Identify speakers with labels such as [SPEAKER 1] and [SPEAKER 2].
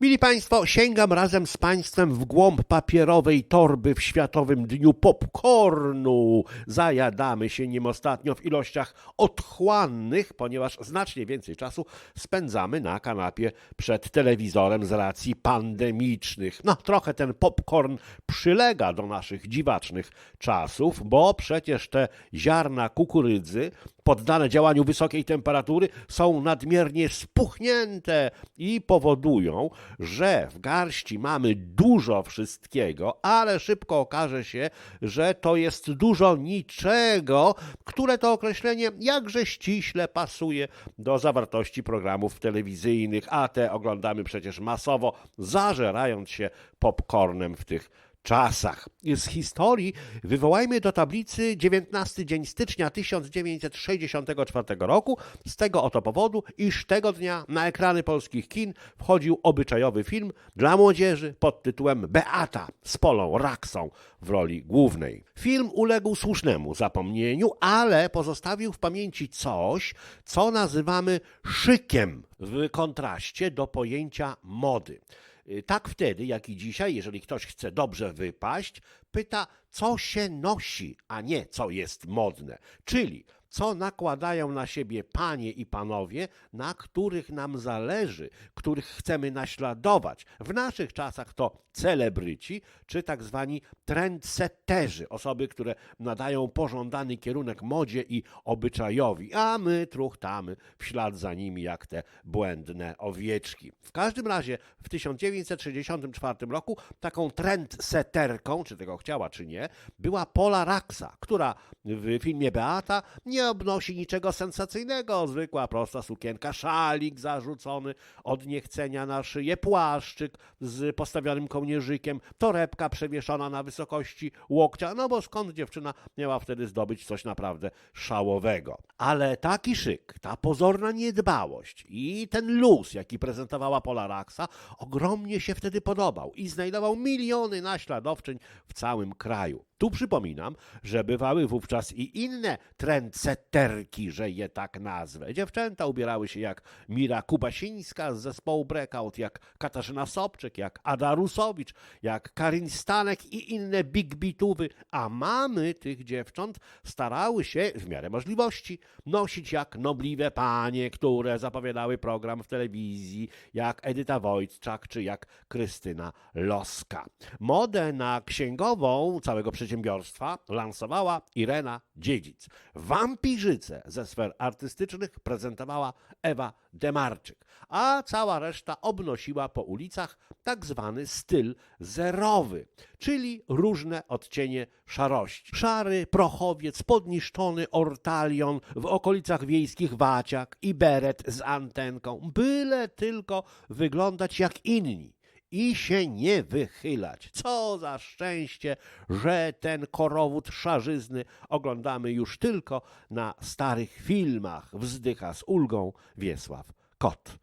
[SPEAKER 1] Mili Państwo, sięgam razem z Państwem w głąb papierowej torby w Światowym Dniu Popcornu. Zajadamy się nim ostatnio w ilościach otchłannych, ponieważ znacznie więcej czasu spędzamy na kanapie przed telewizorem z racji pandemicznych. No, trochę ten popcorn przylega do naszych dziwacznych czasów, bo przecież te ziarna kukurydzy poddane działaniu wysokiej temperatury są nadmiernie spuchnięte i powodują, że w garści mamy dużo wszystkiego, ale szybko okaże się, że to jest dużo niczego, które to określenie jakże ściśle pasuje do zawartości programów telewizyjnych, a te oglądamy przecież masowo, zażerając się popcornem w tych czasach. Z historii wywołajmy do tablicy 19 dzień stycznia 1964 roku z tego oto powodu, iż tego dnia na ekrany polskich kin wchodził obyczajowy film dla młodzieży pod tytułem Beata z Polą Raksą w roli głównej. Film uległ słusznemu zapomnieniu, ale pozostawił w pamięci coś, co nazywamy szykiem w kontraście do pojęcia mody. Y, Tak wtedy, jak i dzisiaj, jeżeli ktoś chce dobrze wypaść, pyta, co się nosi, a nie co jest modne. Czyli co nakładają na siebie panie i panowie, na których nam zależy, których chcemy naśladować. W naszych czasach to celebryci, czy tak zwani trendsetterzy, osoby, które nadają pożądany kierunek modzie i obyczajowi, a my truchtamy w ślad za nimi jak te błędne owieczki. W każdym razie w 1964 roku taką trendsetterką, czy tego chciała, czy nie, była Pola Raksa, która w filmie Beata nie obnosi niczego sensacyjnego. Zwykła, prosta sukienka, szalik zarzucony od niechcenia na szyję, płaszczyk z postawionym kołnierzykiem, torebka przewieszona na wysokości łokcia, no bo skąd dziewczyna miała wtedy zdobyć coś naprawdę szałowego. Ale taki szyk, ta pozorna niedbałość i ten luz, jaki prezentowała Pola Raksa, ogromnie się wtedy podobał i znajdował miliony naśladowczyń w całym kraju. Tu przypominam, że bywały wówczas i inne trendsetterki, że je tak nazwę. Dziewczęta ubierały się jak Mira Kubasińska z zespołu Breakout, jak Katarzyna Sobczyk, jak Ada Rusowicz, jak Karin Stanek i inne big beatówy, a mamy tych dziewcząt starały się w miarę możliwości nosić jak nobliwe panie, które zapowiadały program w telewizji, jak Edyta Wojtczak czy jak Krystyna Loska. Modę na księgową całego przedsiębiorstwa lansowała Irena Dziedzic. Wampirzycę ze sfer artystycznych prezentowała Ewa Demarczyk, a cała reszta obnosiła po ulicach tak zwany styl zerowy, czyli różne odcienie szarości. Szary prochowiec, podniszczony ortalion, w okolicach wiejskich waciak i beret z antenką, byle tylko wyglądać jak inni i się nie wychylać. Co za szczęście, że ten korowód szarzyzny oglądamy już tylko na starych filmach. Wzdycha z ulgą Wiesław Kot.